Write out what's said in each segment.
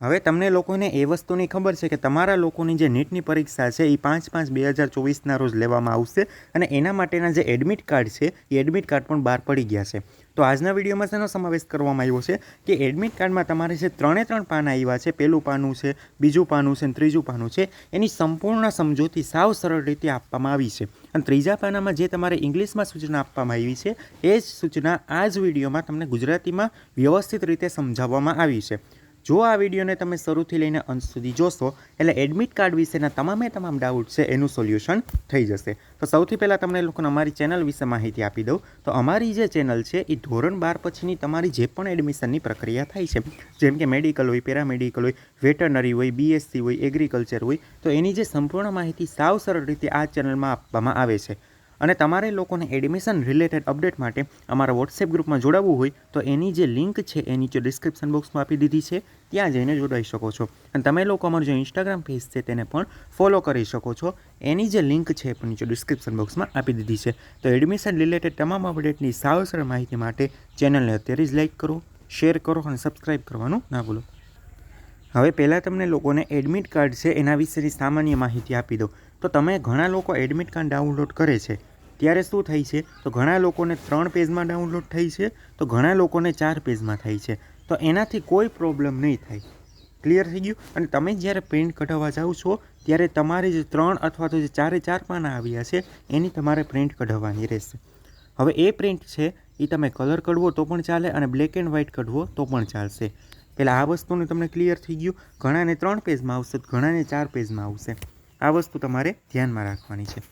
હવે તમને લોકોને એ વસ્તુની ખબર છે કે તમારા લોકોની જે નીટની પરીક્ષા છે એ પાંચ પાંચ બે હજાર ચોવીસના રોજ લેવામાં આવશે અને એના માટેના જે એડમિટ કાર્ડ છે એ એડમિટ કાર્ડ પણ બહાર પડી ગયા છે. તો આજના વિડીયોમાં શેનો સમાવેશ કરવામાં આવ્યો છે કે એડમિટ કાર્ડમાં તમારે જે ત્રણે ત્રણ પાના આવ્યા છે પહેલું પાનું છે, બીજું પાનું છે અને ત્રીજું પાનું છે, એની સંપૂર્ણ સમજૂતી સાવ સરળ રીતે આપવામાં આવી છે. અને ત્રીજા પાનામાં જે તમારે ઇંગ્લિશમાં સૂચના આપવામાં આવી છે, એ જ સૂચના આ જ વિડીયોમાં તમને ગુજરાતીમાં વ્યવસ્થિત રીતે સમજાવવામાં આવી છે. જો આ વિડીયોને તમે શરૂથી લઈને અંત સુધી જોશો, એટલે એડમિટ કાર્ડ વિશેના તમામે તમામ ડાઉટ છે, એનું સોલ્યુશન થઈ જશે. તો સૌથી પહેલાં તમને લોકોને અમારી ચેનલ વિશે માહિતી આપી દઉં. તો અમારી જે ચેનલ છે એ ધોરણ બાર પછીની તમારી જે પણ એડમિશનની પ્રક્રિયા થાય છે, જેમ કે મેડિકલ હોય પેરામેડિકલ હોય વેટરનરી હોય બીએસસી હોય એગ્રીકલ્ચર હોય, તો એની જે સંપૂર્ણ માહિતી સાવ સરળ રીતે આ ચેનલમાં આપવામાં આવે છે. અને તમારે લોકોને એડમિશન રિલેટેડ અપડેટ માટે અમારા વોટ્સએપ ગ્રુપમાં જોડાવવું હોય, તો એની જે લિંક છે એ નીચે ડિસ્ક્રિપ્શન બોક્સમાં આપી દીધી છે. ત્યાં જઈને જોડાઈ શકો છો. અને તમે લોકો અમારું જે ઇન્સ્ટાગ્રામ પેજ છે તેને પણ ફોલો કરી શકો છો. એની જે લિંક છે પણ નીચે ડિસ્ક્રિપ્શન બોક્સમાં આપી દીધી છે. તો એડમિશન રિલેટેડ તમામ અપડેટની સાવ સરળ માહિતી માટે ચેનલને અત્યારે જ લાઇક કરો શેર કરો અને સબસ્ક્રાઈબ કરવાનું ના ભૂલો. હવે પહેલાં તમને લોકોને એડમિટ કાર્ડ છે એના વિશેની સામાન્ય માહિતી આપી દો તો તમે ઘણા લોકો એડમિટ કાર્ડ ડાઉનલોડ કરે છે. ત્યારે શું થાય છે? તો ઘણા લોકોને ત્રણ પેજમાં ડાઉનલોડ થાય છે. તો ઘણા લોકોને ચાર પેજમાં થાય છે. તો એનાથી કોઈ પ્રોબ્લેમ નહીં થાય. ક્લિયર થઈ ગયું? અને તમે જ્યારે પ્રિન્ટ કઢાવવા જાઓ છો, ત્યારે તમારે જે ત્રણ અથવા તો જે ચારે ચાર પાના આવ્યા છે, એની તમારે પ્રિન્ટ કઢાવવાની રહેશે. હવે એ પ્રિન્ટ છે એ તમે કલર કઢવો તો પણ ચાલે અને બ્લેક એન્ડ વ્હાઇટ કઢવો તો પણ ચાલશે. પહેલાં આ વસ્તુનું તમને ક્લિયર થઈ ગયું. ઘણાને ત્રણ પેજમાં આવશે, ઘણાને ચાર પેજમાં આવશે. આ વસ્તુ તમારે ધ્યાનમાં રાખવાની છે.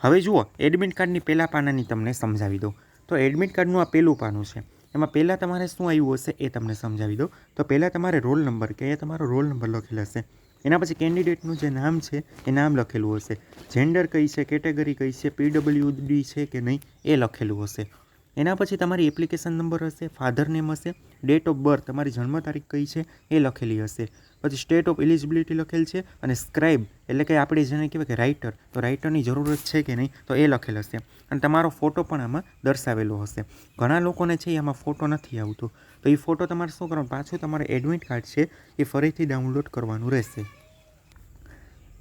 હવે જુઓ એડમિટ કાર્ડની પહેલાં પાનાની તમને સમજાવી દઉં. તો એડમિટ કાર્ડનું આ પહેલું પાનું છે. એમાં પહેલાં તમારે શું આવ્યું હશે એ તમને સમજાવી દઉં. તો પહેલાં તમારે રોલ નંબર કે એ તમારો રોલ નંબર લખેલો હશે. એના પછી કેન્ડિડેટનું જે નામ છે એ નામ લખેલું હશે. જેન્ડર કઈ છે, કેટેગરી કઈ છે, પીડબ્લ્યુડી છે કે નહીં એ લખેલું હશે. એના પછી તમારી એપ્લિકેશન નંબર હશે ફાધર નેમ હશે ડેટ ઓફ બર્થ તમારી જન્મ તારીખ કઈ છે એ લખેલી હશે. પછી સ્ટેટ ઓફ એલિજિબિલિટી લખેલ છે અને સ્ક્રાઇબ એટલે કે આપણે જેને કહેવાય કે રાઇટર તો રાઇટરની જરૂરત છે કે નહીં, તો એ લખેલ હશે. અને તમારો ફોટો પણ આમાં દર્શાવેલો હશે. ઘણા લોકોને છે આમાં ફોટો નથી આવતો. તો એ ફોટો તમારે શું કરવાનું? પાછું તમારે એડમિટ કાર્ડ છે એ ફરીથી ડાઉનલોડ કરવાનું રહેશે.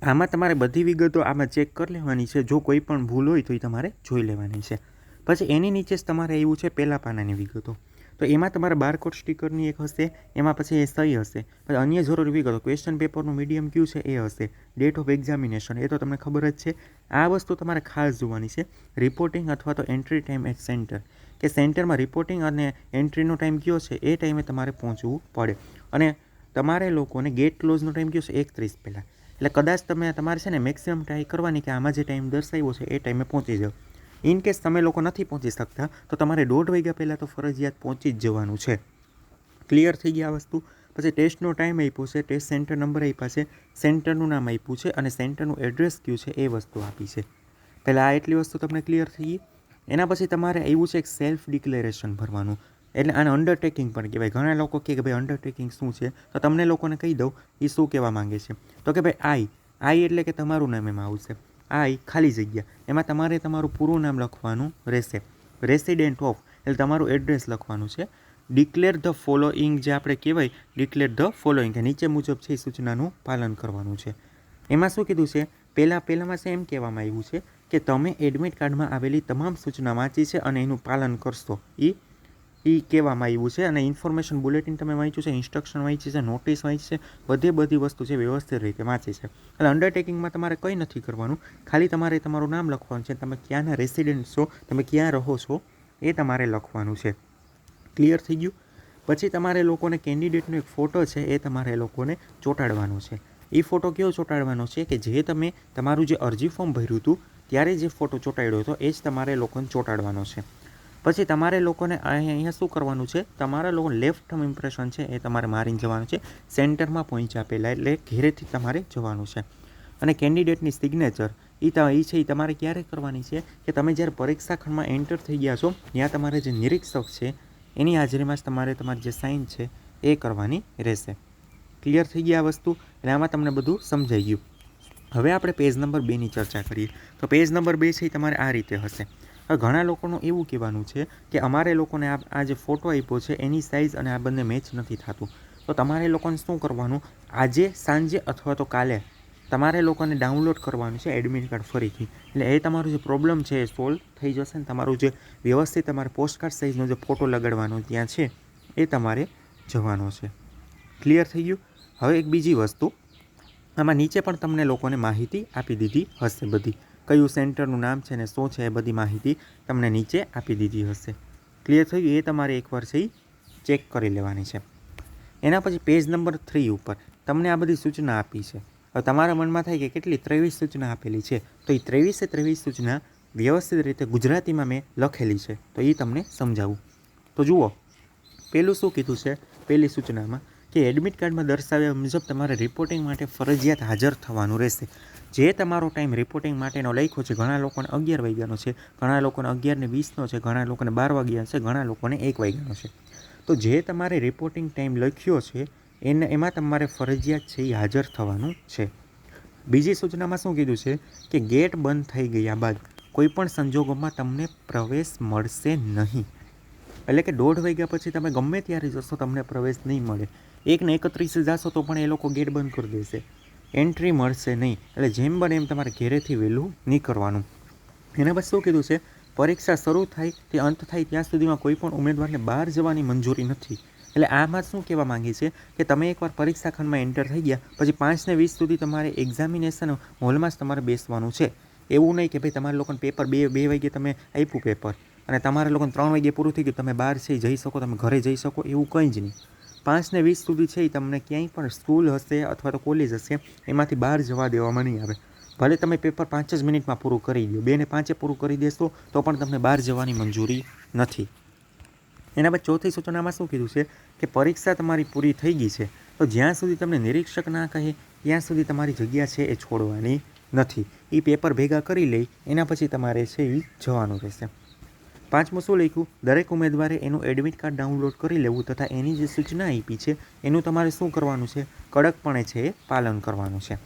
આમાં તમારે બધી વિગતો આમાં ચેક કરી લેવાની છે. જો કોઈ પણ ભૂલ હોય તો એ તમારે જોઈ લેવાની છે. પછી એની નીચે જ તમારે એવું છે પહેલાં પાનાની વિગતો. તો એમાં તમારે બારકોડ સ્ટીકરની એક હશે, એમાં પછી એ સહી હશે. પછી અન્ય જરૂરી વિગતો ક્વેશ્ચન પેપરનું મીડિયમ કયું છે, એ હશે. ડેટ ઓફ એક્ઝામિનેશન એ તો તમને ખબર જ છે. આ વસ્તુ તમારે ખાસ જોવાની છે રિપોર્ટિંગ અથવા તો એન્ટ્રી ટાઈમ એટ સેન્ટર કે સેન્ટરમાં રિપોર્ટિંગ અને એન્ટ્રીનો ટાઈમ કયો છે, એ ટાઈમે તમારે પહોંચવું પડે. અને તમારે લોકોને ગેટ ક્લોઝનો ટાઈમ કયો છે, એકત્રીસ પહેલાં. એટલે કદાચ તમે, તમારે છે ને મેક્સિમમ ટ્રાય કરવાની કે આમાં જે ટાઈમ દર્શાવ્યો છે, એ ટાઈમે પહોંચી જાઓ. ઇન કેસ તમે લોકો નથી પહોંચી શકતા, તો તમારે દોઢ વાગ્યા પહેલાં તો ફરજિયાત પહોંચી જ જવાનું છે. ક્લિયર થઈ ગયા વસ્તુ? પછી ટેસ્ટનો ટાઈમ આપ્યો છે ટેસ્ટ સેન્ટર નંબર આપ્યા છે સેન્ટરનું નામ આપ્યું છે અને સેન્ટરનું એડ્રેસ કયું છે એ વસ્તુ આપી છે. પહેલાં આ એટલી વસ્તુ તમને ક્લિયર થઈ ગઈ? એના પછી તમારે આવ્યું છે એક સેલ્ફ ડિક્લેરેશન ભરવાનું. એટલે આને અંડરટેકિંગ પણ કહેવાય. ઘણા લોકો કહે કે ભાઈ અંડરટેકિંગ શું છે? તો તમને લોકોને કહી દઉં એ શું કહેવા માંગે છે? તો કે ભાઈ આઈ આઈ એટલે કે તમારું નામ એમાં આવશે. આઈ ખાલી જગ્યા. એમાં તમારે તમારું પૂરું નામ લખવાનું રહેશે. રેસિડેન્ટ ઓફ એટલે તમારું એડ્રેસ લખવાનું છે. ડિક્લેર ધ ફોલોઈંગ જે આપણે કહેવાય ડિક્લેર ધ ફોલોઈંગ નીચે મુજબ છે એ સૂચનાનું પાલન કરવાનું છે. એમાં શું કીધું છે? પહેલાં પહેલાંમાં છે એમ કહેવામાં આવ્યું છે કે તમે એડમિટ કાર્ડમાં આવેલી તમામ સૂચના વાંચી છે અને એનું પાલન કરશો. એ એ કહેવામાં આવ્યું છે અને ઇન્ફોર્મેશન બુલેટિન તમે વાંચ્યું છે ઇન્સ્ટ્રક્શન વાંચી છે નોટિસ વાંચી છે, બધે બધી વસ્તુ છે વ્યવસ્થિત રીતે વાંચી છે. એટલે અંડરટેકિંગમાં તમારે કંઈ નથી કરવાનું. ખાલી તમારે તમારું નામ લખવાનું છે, તમે ક્યાંના રેસિડેન્ટ છો, તમે ક્યાં રહો છો, એ તમારે લખવાનું છે. ક્લિયર થઈ ગયું? પછી તમારે લોકોને કેન્ડિડેટનો એક ફોટો છે, એ તમારે લોકોને ચોંટાડવાનો છે. એ ફોટો કેવો ચોંટાડવાનો છે કે જે તમે તમારું જે અરજી ફોર્મ ભર્યું હતું, ત્યારે જે ફોટો ચોંટાડ્યો હતો, એ જ તમારે લોકોને ચોંટાડવાનો છે. પછી તમારે લોકોને અહીંયા શું કરવાનું છે? તમારા લોકો લેફ્ટ ઇમ્પ્રેશન છે, એ તમારે મારીને જવાનું છે. સેન્ટરમાં પહોંચ્યા પહેલાં એટલે ઘેરેથી તમારે જવાનું છે. અને કેન્ડિડેટની સિગ્નેચર એ એ છે એ તમારે ક્યારે કરવાની છે? કે તમે જ્યારે પરીક્ષા ખંડમાં એન્ટર થઈ ગયા છો, ત્યાં તમારે જે નિરીક્ષક છે, એની હાજરીમાં જ તમારે તમારી જે સાઇન છે, એ કરવાની રહેશે. ક્લિયર થઈ ગયા વસ્તુ? એટલે આમાં તમને બધું સમજાઈ ગયું. હવે આપણે પેજ નંબર બેની ચર્ચા કરીએ. તો પેજ નંબર બે છે એ તમારે આ રીતે હશે. ઘણા લોકોનું એવું કહેવાનું છે કે અમારે લોકોને આ આ જે ફોટો આપ્યો છે, એની સાઇઝ અને આ બંને મેચ નથી થતું. તો તમારે લોકોને શું કરવાનું? આજે, સાંજે અથવા તો કાલે તમારે લોકોને ડાઉનલોડ કરવાનું છે એડમિટ કાર્ડ ફરીથી. એટલે એ તમારું જે પ્રોબ્લેમ છે એ સોલ્વ થઈ જશે ને તમારું જે વ્યવસ્થિત તમારે પોસ્ટકાર્ડ સાઇઝનો જે ફોટો લગાડવાનો ત્યાં છે, એ તમારે જવાનો છે. ક્લિયર થઈ ગયું? હવે એક બીજી વસ્તુ. આમાં નીચે પણ તમને લોકોને માહિતી આપી દીધી હશે બધી. કયું સેન્ટરનું નામ છે ને શું છે એ બધી માહિતી તમને નીચે આપી દીધી હશે. ક્લિયર થયું એ તમારે એકવાર છે ચેક કરી લેવાની છે. એના પછી પેજ નંબર થ્રી ઉપર તમને આ બધી સૂચના આપી છે. હવે તમારા મનમાં થાય કે કેટલી ત્રેવીસ સૂચના આપેલી છે. તો એ ત્રેવીસે ત્રેવીસ સૂચના વ્યવસ્થિત રીતે ગુજરાતીમાં મેં લખેલી છે. તો એ તમને સમજાવું. તો જુઓ પહેલું શું કીધું છે? પહેલી સૂચનામાં કે એડમિટ કાર્ડમાં દર્શાવ્યા મુજબ તમારે રિપોર્ટિંગ માટે ફરજિયાત હાજર થવાનું રહેશે. જે તમારો ટાઈમ રિપોર્ટિંગ માટેનો લખ્યો છે, ઘણા લોકોને અગિયાર વાગ્યાનો છે, ઘણા લોકોને અગિયારને વીસનો છે, ઘણા લોકોને બાર વાગ્યા છે ઘણા લોકોને એક વાગ્યાનો છે. તો જે તમારે રિપોર્ટિંગ ટાઈમ લખ્યો છે, એને, એમાં તમારે ફરજિયાત છે એ હાજર થવાનું છે. બીજી સૂચનામાં શું કીધું છે કે ગેટ બંધ થઈ ગયા બાદ કોઈપણ સંજોગોમાં તમને પ્રવેશ મળશે નહીં. એટલે કે દોઢ વાગ્યા પછી તમે ગમે ત્યારે જશો, તમને પ્રવેશ નહીં મળે. એકને એકત્રીસે જશો તો પણ એ લોકો ગેટ બંધ કરી દેશે. એન્ટ્રી મળશે નહીં. એટલે જેમ બને એમ તમારે ઘેરેથી વહેલું નીકળવાનું. એના પછી શું કીધું છે? પરીક્ષા શરૂ થાય, તે અંત થાય ત્યાં સુધીમાં કોઈ પણ ઉમેદવારને બહાર જવાની મંજૂરી નથી. એટલે આમાં શું કહેવા માંગે છે? કે તમે એકવાર પરીક્ષા ખંડમાં એન્ટર થઈ ગયા, પછી પાંચને વીસ સુધી તમારે એક્ઝામિનેશન હોલમાં જ તમારે બેસવાનું છે. એવું નહીં કે ભાઈ તમારા લોકોને પેપર બે બે વાગે તમે આપ્યું પેપર અને તમારા લોકોને ત્રણ વાગે પૂરું થઈ ગયું, તમે બહાર છે, જઈ શકો, તમે ઘરે જઈ શકો, એવું કંઈ જ નહીં. પાંચને વીસ સુધી છે, એ તમને ક્યાંય પણ સ્કૂલ હશે અથવા તો કોલેજ હશે, એમાંથી બહાર જવા દેવામાં નહીં આવે. ભલે તમે પેપર પાંચ જ મિનિટમાં પૂરું કરી દો બે ને પાંચે પૂરું કરી દેશો, તો પણ તમને બહાર જવાની મંજૂરી નથી. એના બાદ ચોથી સૂચનામાં શું કીધું છે કે પરીક્ષા તમારી પૂરી થઈ ગઈ છે, તો જ્યાં સુધી તમને નિરીક્ષક ના કહે, ત્યાં સુધી તમારી જગ્યા છે એ છોડવાની નથી. એ પેપર ભેગા કરી લઈ એના પછી તમારે છે એ જવાનું રહેશે. પાંચમું શું લખ્યું. દરેક ઉમેદવારે એનું એડમિટ કાર્ડ ડાઉનલોડ કરી લેવું તથા એની જે સૂચના આપી છે, એનું તમારે શું કરવાનું છે? કડકપણે છે એ પાલન કરવાનું છે.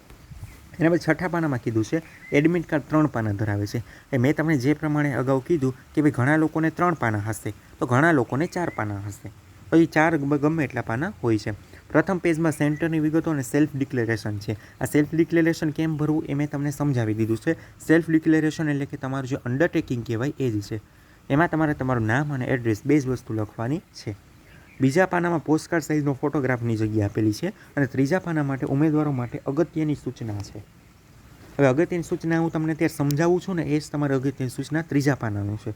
એના પછી છઠ્ઠા પાનામાં કીધું છે એડમિટ કાર્ડ ત્રણ પાના ધરાવે છે. એ મેં તમને જે પ્રમાણે અગાઉ કીધું કે ભાઈ ઘણા લોકોને ત્રણ પાના હશે, તો ઘણા લોકોને ચાર પાના હશે. પછી ચાર ગમે એટલા પાના હોય છે. પ્રથમ પેજમાં સેન્ટરની વિગતો અને સેલ્ફ ડિક્લેરેશન છે. આ સેલ્ફ ડિક્લેરેશન કેમ ભરવું એ મેં તમને સમજાવી દીધું છે. સેલ્ફ ડિક્લેરેશન એટલે કે તમારું જે અંડરટેકિંગ કહેવાય એ જ છે. એમાં તમારે તમારું નામ અને એડ્રેસ બે જ વસ્તુ લખવાની છે. બીજા પાનામાં પોસ્ટકાર્ડ સાઇઝનો ફોટોગ્રાફની જગ્યા આપેલી છે અને ત્રીજા પાના માટે ઉમેદવારો માટે અગત્યની સૂચના છે. હવે અગત્યની સૂચના હું તમને ત્યાં સમજાવું છું ને એ જ તમારી અગત્યની સૂચના ત્રીજા પાનાનું છે.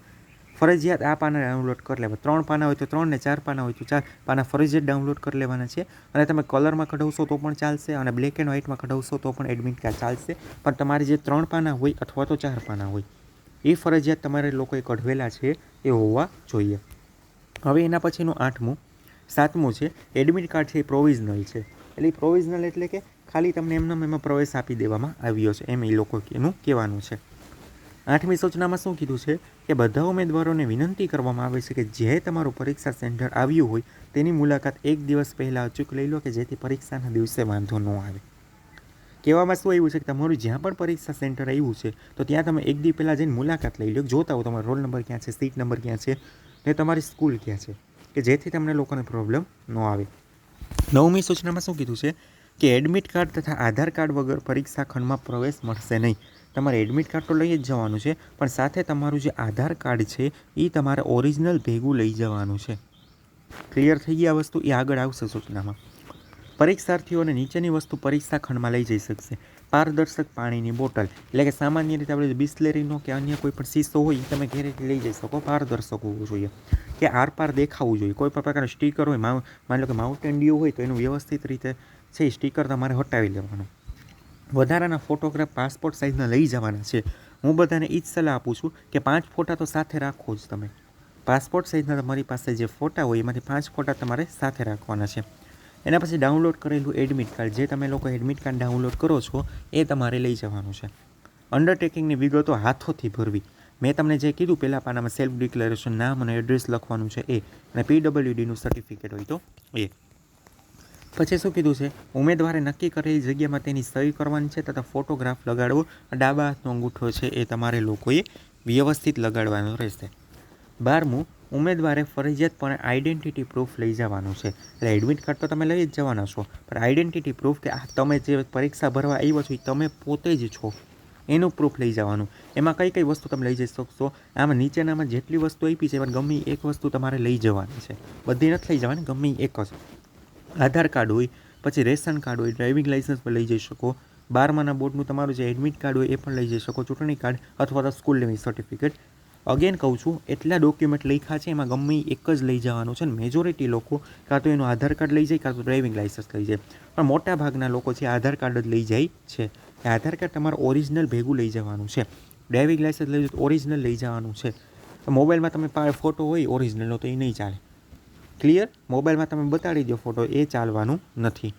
ફરજિયાત આ પાના ડાઉનલોડ કરી લેવા. ત્રણ પાના હોય તો ત્રણ ને ચાર પાના હોય તો ચાર પાના ફરજિયાત ડાઉનલોડ કરી લેવાના છે. અને તમે કલરમાં કઢાવશો તો પણ ચાલશે અને બ્લેક એન્ડ વ્હાઇટમાં કઢાવશો તો પણ એડમિટ કાર્ડ ચાલશે. પણ તમારે જે ત્રણ પાના હોય અથવા તો ચાર પાના હોય એ ફરજિયાત તમારે લોકોએ કઢવેલા છે એ હોવા જોઈએ. હવે એના પછીનું આઠમું. સાતમું છે એડમિટ કાર્ડ છે એ પ્રોવિઝનલ છે. એટલે પ્રોવિઝનલ એટલે કે ખાલી તમને એમનામ એમાં પ્રવેશ આપી દેવામાં આવ્યો છે. એમ એ લોકો એનું કહેવાનું છે. આઠમી સૂચનામાં શું કીધું છે કે બધા ઉમેદવારોને વિનંતી કરવામાં આવે છે કે જે તમારું પરીક્ષા સેન્ટર આવ્યું હોય તેની મુલાકાત એક દિવસ પહેલાં અચૂક લઈ લો કે જેથી પરીક્ષાના દિવસે વાંધો ન આવે. કહેવામાં શું આવ્યું છે કે તમારું જ્યાં પણ પરીક્ષા સેન્ટર આવ્યું છે, તો ત્યાં તમે એક દી પહેલાં જઈને મુલાકાત લઈ લો, જોતા હો તમારો રોલ નંબર ક્યાં છે, સીટ નંબર ક્યાં છે ને તમારી સ્કૂલ ક્યાં છે, કે જેથી તમને લોકોને પ્રોબ્લેમ ન આવે. નવમી સૂચનામાં શું કીધું છે કે એડમિટ કાર્ડ તથા આધાર કાર્ડ વગર પરીક્ષા ખંડમાં પ્રવેશ મળશે નહીં. તમારે એડમિટ કાર્ડ તો લઈ જ જવાનું છે, પણ સાથે તમારું જે આધાર કાર્ડ છે એ તમારે ઓરિજિનલ ભેગું લઈ જવાનું છે. ક્લિયર થઈ ગઈ આ વસ્તુ? એ આગળ આવશે સૂચનામાં. પરીક્ષાર્થીઓને નીચેની વસ્તુ પરીક્ષા ખંડમાં લઈ જઈ શકશે. પારદર્શક પાણીની બોટલ, એટલે કે સામાન્ય રીતે આપણે બિસ્લેરીનો કે અન્ય કોઈ પણ શીશો હોય એ તમે ઘેરેથી લઈ જઈ શકો. પારદર્શક હોવું જોઈએ. કે આરપાર દેખાવું જોઈએ. કોઈ પણ પ્રકારનું સ્ટીકર હોય માની લો કે માઉન્ટેન ડ્યુ હોય, તો એનું વ્યવસ્થિત રીતે છે સ્ટીકર તમારે હટાવી લેવાનું. વધારાના ફોટોગ્રાફ પાસપોર્ટ સાઇઝના લઈ જવાના છે. હું બધાને એ જ સલાહ આપું છું કે પાંચ ફોટા તો સાથે રાખો જ તમે. પાસપોર્ટ સાઇઝના તમારી પાસે જે ફોટા હોય, એમાંથી પાંચ ફોટા તમારે સાથે રાખવાના છે. એના પછી ડાઉનલોડ કરેલું એડમિટ કાર્ડ જે તમે લોકો એડમિટ કાર્ડ ડાઉનલોડ કરો છો, એ તમારે લઈ જવાનું છે. અંડરટેકિંગની વિગતો હાથોથી ભરવી. મેં તમને જે કીધું પહેલાં પાનામાં સેલ્ફ ડિક્લેરેશન નામ અને એડ્રેસ લખવાનું છે એ, અને પીડબ્લ્યુડીનું સર્ટિફિકેટ હોય તો એ. પછી શું કીધું છે? ઉમેદવારે નક્કી કરેલી જગ્યામાં તેની સહી કરવાની છે તથા ફોટોગ્રાફ લગાડવો, ડાબા હાથનો અંગૂઠો છે એ તમારે લોકોએ વ્યવસ્થિત લગાડવાનો રહેશે. બારમું ઉમેદવારે ફરજિયાતપણે આઈડેન્ટિટી પ્રૂફ લઈ જવાનું છે. એટલે એડમિટ કાર્ડ તો તમે લઈ જ જવાના છો. પણ આઈડેન્ટિટી પ્રૂફ કે આ તમે જે પરીક્ષા ભરવા આવ્યો છો એ તમે પોતે જ છો. એનું પ્રૂફ લઈ જવાનું. એમાં કઈ કઈ વસ્તુ તમે લઈ જઈ શકશો? આમાં નીચેનામાં જેટલી વસ્તુ આપી છે, એમાં ગમે એક વસ્તુ તમારે લઈ જવાની છે. બધી નથી લઈ જવાની, ગમે એક જ. આધાર કાર્ડ હોય, પછી રેશન કાર્ડ હોય, ડ્રાઇવિંગ લાઇસન્સ પણ લઈ જઈ શકો. બારમાના બોર્ડનું તમારું જે એડમિટ કાર્ડ હોય એ પણ લઈ જઈ શકો. ચૂંટણી કાર્ડ અથવા તો સ્કૂલ લેવી સર્ટિફિકેટ અગેન કહું છું, એટલા ડોક્યુમેન્ટ લખ્યા છે, એમાં ગમે એક જ લઈ જવાનું છે ને મેજોરિટી લોકો, કાં તો એનું આધાર કાર્ડ લઈ જાય, કાં તો ડ્રાઇવિંગ લાઇસન્સ લઈ જાય. પણ મોટા ભાગના લોકો છે આધાર કાર્ડ જ લઈ જાય છે. એ આધાર કાર્ડ તમારે ઓરિજિનલ ભેગું લઈ જવાનું છે. ડ્રાઇવિંગ લાઇસન્સ લઈ જાય ઓરિજિનલ લઈ જવાનું છે. મોબાઈલમાં તમે ફોટો હોય ઓરિજિનલનો તો એ નહીં ચાલે. ક્લિયર મોબાઈલમાં તમે બતાડી દો ફોટો એ ચાલવાનું નથી.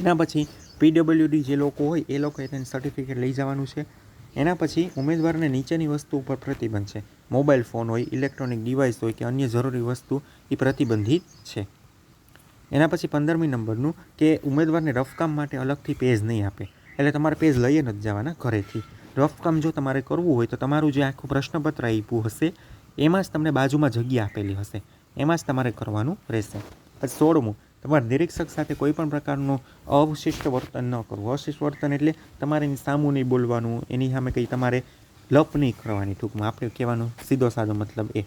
એના પછી પીડબ્લ્યુડી જે લોકો હોય, એ લોકોએ તેને સર્ટિફિકેટ લઈ જવાનું છે. એના પછી ઉમેદવારને નીચેની વસ્તુ ઉપર પ્રતિબંધ છે. મોબાઈલ ફોન હોય, ઇલેક્ટ્રોનિક ડિવાઇસ હોય કે અન્ય જરૂરી વસ્તુ, એ પ્રતિબંધિત છે. એના પછી પંદરમી નંબરનું કે ઉમેદવારને રફકામ માટે અલગથી પેજ નહીં આપે. એટલે તમારે પેજ લઈએ નથી જવાના ઘરેથી. રફકામ જો તમારે કરવું હોય તો તમારું જે આખું પ્રશ્નપત્ર આપ્યું હશે, એમાં જ તમને બાજુમાં જગ્યા આપેલી હશે. એમાં જ તમારે કરવાનું રહેશે. પછી સોળમું તમારે નિરીક્ષક સાથે કોઈ પણ પ્રકારનું અવશિષ્ટ વર્તન ન કરવું. અવશિષ્ટ વર્તન એટલે તમારે એની સામું નહીં બોલવાનું, એની સામે કંઈ તમારે લપ નહીં કરવાની ટૂંકમાં. આપણે કહેવાનો સીધો સાદો મતલબ એ.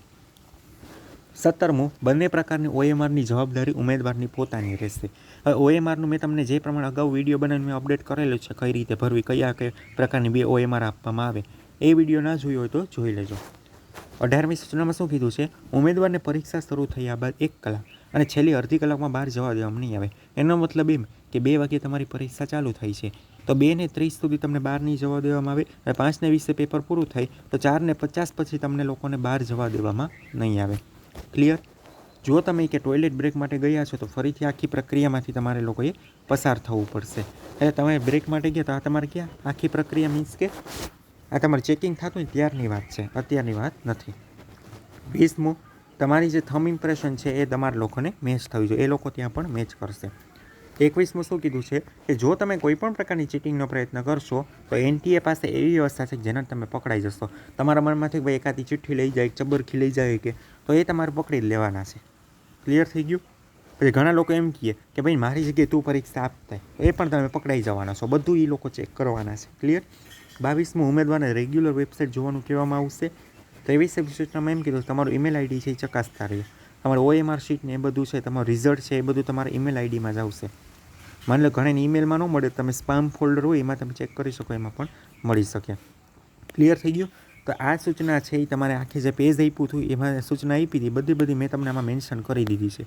સત્તરમું, બંને પ્રકારની ઓએમઆરની જવાબદારી ઉમેદવારની પોતાની રહેશે. હવે ઓએમઆરનું મેં તમને જે પ્રમાણે અગાઉ વીડિયો બનાવીને મેં અપડેટ કરેલો છે, કઈ રીતે ભરવી, કયા કઈ પ્રકારની બે ઓએમઆર આપવામાં આવે, એ વીડિયો ના જોયો હોય તો જોઈ લેજો. અઢારમી સૂચનામાં શું કીધું છે? ઉમેદવારને પરીક્ષા શરૂ થયા બાદ એક કલાક અને છેલ્લી અડધી કલાકમાં બહાર જવા દેવામાં નહીં આવે. એનો મતલબ એમ કે બે વાગે તમારી પરીક્ષા ચાલુ થાય છે. તો બે ને ત્રીસ સુધી તમને બહાર નહીં જવા દેવામાં આવે અને પાંચને વીસે પેપર પૂરું થાય તો ચાર ને પચાસ પછી તમને લોકોને બહાર જવા દેવામાં નહીં આવે. ક્લિયર જો તમે કે ટોયલેટ બ્રેક માટે ગયા છો તો ફરીથી આખી પ્રક્રિયામાંથી તમારે લોકોએ પસાર થવું પડશે. એટલે તમે બ્રેક માટે ગયા તો આ તમારે ક્યાં? આખી પ્રક્રિયા મીન્સ કે આ તમારે ચેકિંગ થતું હોય ત્યારની વાત છે. અત્યારની વાત નથી. વીસમું તમારી જે થમ ઇમ્પ્રેશન છે એ તમારા લોકોને મેચ થવી જોઈએ. એ લોકો ત્યાં પણ મેચ કરશે. એકવીસમું શું કીધું છે કે જો તમે કોઈ પણ પ્રકારની ચીટિંગનો પ્રયત્ન કરશો, તો એનટીએ પાસે એવી વ્યવસ્થા છે જેને તમે પકડાઈ જશો. તમારા મનમાંથી ભાઈ એકાદી ચિઠ્ઠી લઈ જાય, ચબરખી લઈ જાય કે, તો એ તમારે પકડી જ લેવાના છે. ક્લિયર થઈ ગયું? પછી ઘણા લોકો એમ કહે કે ભાઈ, મારી જગ્યાએ તું પરીક્ષા આપતા એ પણ તમે પકડાઈ જવાના છો. બધું એ લોકો ચેક કરવાના છે. ક્લિયર બાવીસમું, ઉમેદવારને રેગ્યુલર વેબસાઇટ જોવાનું કહેવામાં આવશે. ત્રેવીસ સૂચનામાં એમ કીધું તમારું ઈમેલ આઈડી છે એ ચકાસતા રહ્યો તમારું ઓએમઆર શીટ ને એ બધું છે, તમારું રિઝલ્ટ છે એ બધું તમારા ઈમેલ આઈડીમાં જ આવશે. માની લો ઘણાને ઈમેલમાં ન મળે, તમે સ્પામ ફોલ્ડર હોય એમાં તમે ચેક કરી શકો, એમાં પણ મળી શકે. ક્લિયર થઈ ગયું? તો આ સૂચના છે એ તમારે આખી જે પેજ આપ્યું હતું એમાં સૂચના આપી હતી, બધી બધી મેં તમને આમાં મેન્શન કરી દીધી છે.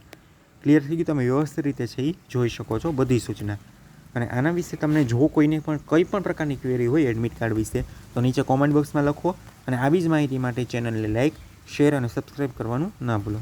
ક્લિયર થઈ ગયું? તમે વ્યવસ્થિત રીતે છે એ જોઈ શકો છો બધી સૂચના. અને આના વિશે તમને જો કોઈને પણ કંઈ પણ પ્રકારની ક્વેરી હોય એડમિટ કાર્ડ વિશે, તો નીચે કોમેન્ટ બોક્સમાં લખો અને આવી જ માહિતી માટે ચેનલને લાઇક શેર અને સબસ્ક્રાઈબ કરવાનું ના ભૂલો.